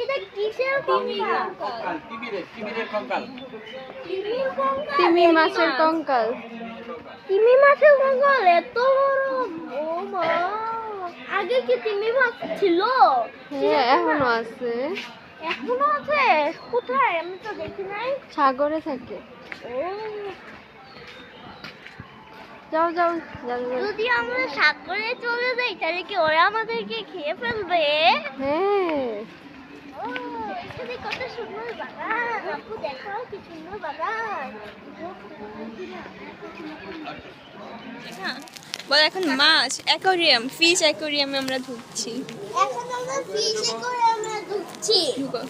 এটা কিসের কঙ্কাল তিমির কঙ্কাল তিমি মাছের কঙ্কাল। তিমি মাছের কঙ্কাল এত বড় ও মা আগে কি তিমি মাছ ছিল? হ্যাঁ এখনও আছে। এখনও আছে? কোথায়? আমি তো দেখি নাই। সাগরে থাকে। যাও যাও। যদি আমরা সাগরে চলে যাই তাহলে কি ওরা আমাদেরকে খেয়ে ফেলবে? হ্যাঁ। কত সুন্দর বাগান। আপু দেখো কি সুন্দর বাগান। বল এখন মাছ অ্যাকোরিয়াম ফিশ অ্যাকোরিয়ামে আমরা ঢুকছি। এখন আমরা ফিশে করে ঢুকো।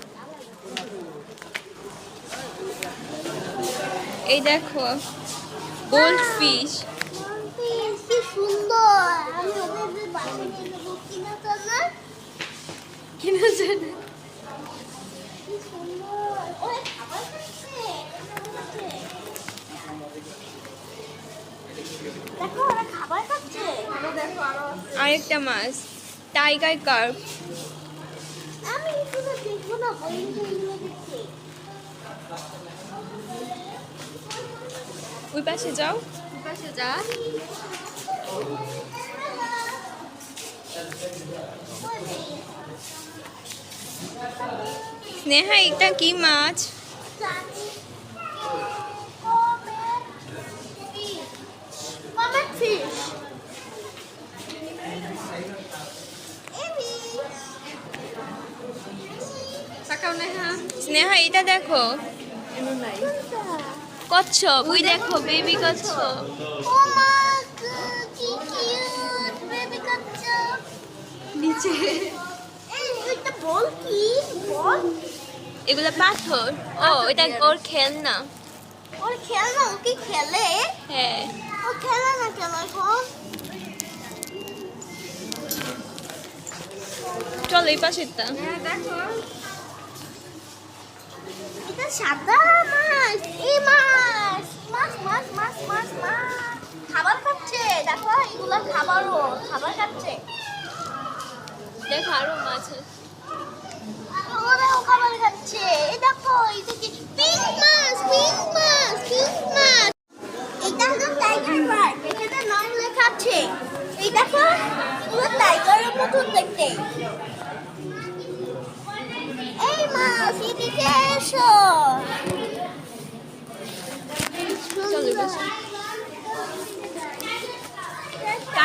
এই দেখো গোল্ড ফিশ কি সুন্দর। আমি ওদের বাসায় নিয়ে যাব। কিনা তো না। কিনা জানে কি সুন্দর। ওরে খাবার খাচ্ছে? দেখো ওরা খাবার খাচ্ছে। আরেকটা মাছ টাইগার কার্প আমি এগুলো দেখব না বই এগুলো দেখছি ওই পাশে যাও। পাশে যা। স্নেহা এটা কি মাছ? হ্যাঁ। স্নেহা এটা দেখো। কচ্ছপ ওই দেখো বেবি কচ্ছপ। নিচে। এগুলো পাথর। ও এটা ওর খেলনা। ওর খেলনা খেলে? হ্যাঁ। ও খেলে না চলো এই পাশেরটা। হ্যাঁ দেখো। এটা সাদা মাছ এই মাছ। মাছ মাছ মাছ মাছ মাছ। খাবার খাচ্ছে দেখো এগুলো খাবারও খাবার খাচ্ছে। দেখো আরও মাছ আছে। ওরাও খাবার খাচ্ছে এই দেখো এটা কি পিঙ্ক মাছ পিঙ্ক মাছ পিঙ্ক মাছ এটা হলো টাইগার পার্ক এখানে নাম লেখা আছে এই দেখো পুরো টাইগারের মতন দেখতে এই মাছ এদিকে এসো চলো বসো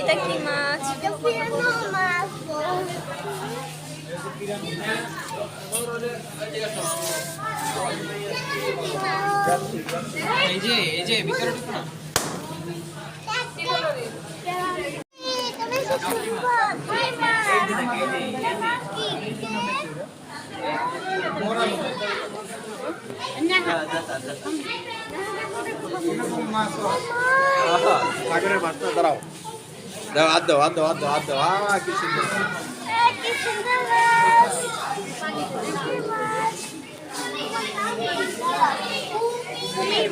এটা কি মাছ? এই যে এই যে ভিতরে ঢুকো না। সাগরের মাছটা দাঁড়াও দাও হাত দাও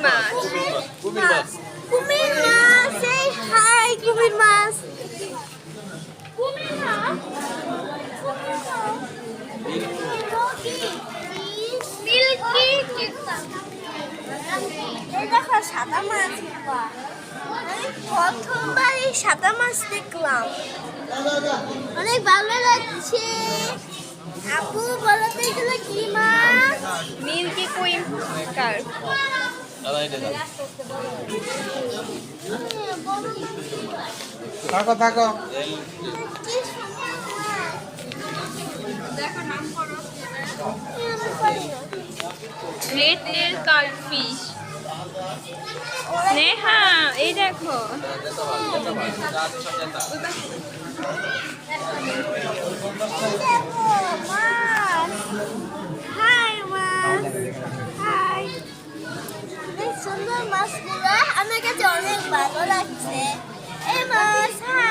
মাছ কুমির মাছ কুমির মাছ এই হাই কুমির মাছ কুমির মাছ মিল্কি এই দেখো সাদা মাছ বাবা। আমি প্রথমবার এই সাদা মাছ দেখলাম। অনেক ভালো লাগছে। আপু বলো তো এগুলো কি মাছ? মিল্কি কুইন কার্প থাকো থাকো। কি সুন্দর দেখো স্নেহা, এই দেখো। দেখো হাই মাছ হাই সুন্দর মাছগুলো আমার কাছে অনেক ভালো লাগছে এই মাছ হাই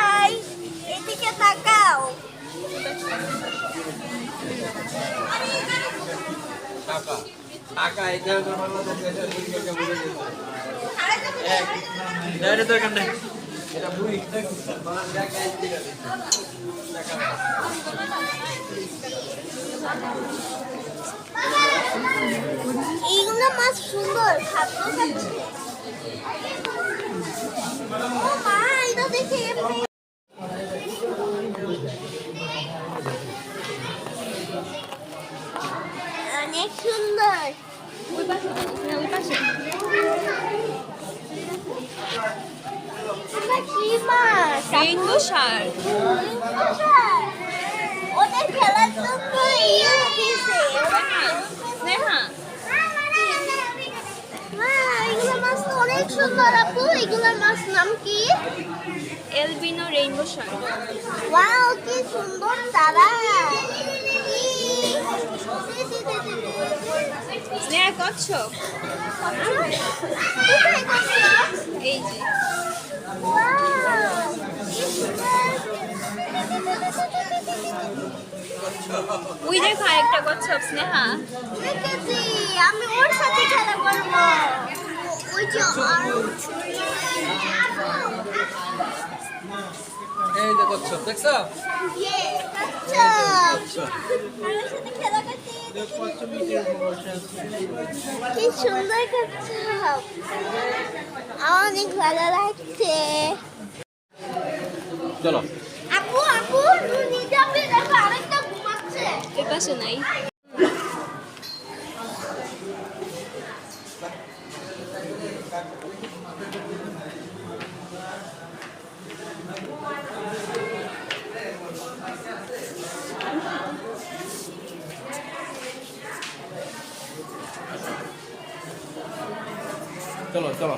টাকা এটা এটা তো এখানে। এটা বুড়ি আছে এইগুলো মাছ সুন্দর খাদ্য খাচ্ছে ও মা এটা দেখে এমনি অনেক সুন্দর ওই পাশে না ওই পাশে এটা কি মাছ রেইনবো শার্ক ওদের খেলার জন্য ইয়ে দিয়েছে স্নেহা মা এগুলো মাছ তো অনেক সুন্দর আপু এগুলো মাছ নাম কি এলবিনো রেইনবো শার্ক ওয়াও কি সুন্দর তারা স্নেহা কচ্ছপ এই যে। ওই দেখো আরেকটা কচ্ছপ স্নেহা। আমি ওর সাথে খেলা করব ওই যে এই যে কচ্ছপ দেখছ কচ্ছপ। আমার সাথে খেলা করতে কি সুন্দর কচ্ছপ অনেক ভালো লাগছে। চলো। আপু আপু তুমি যাবে দেখো আরেকটা ঘুমাচ্ছে। এই পাশে নাই। চলো চলো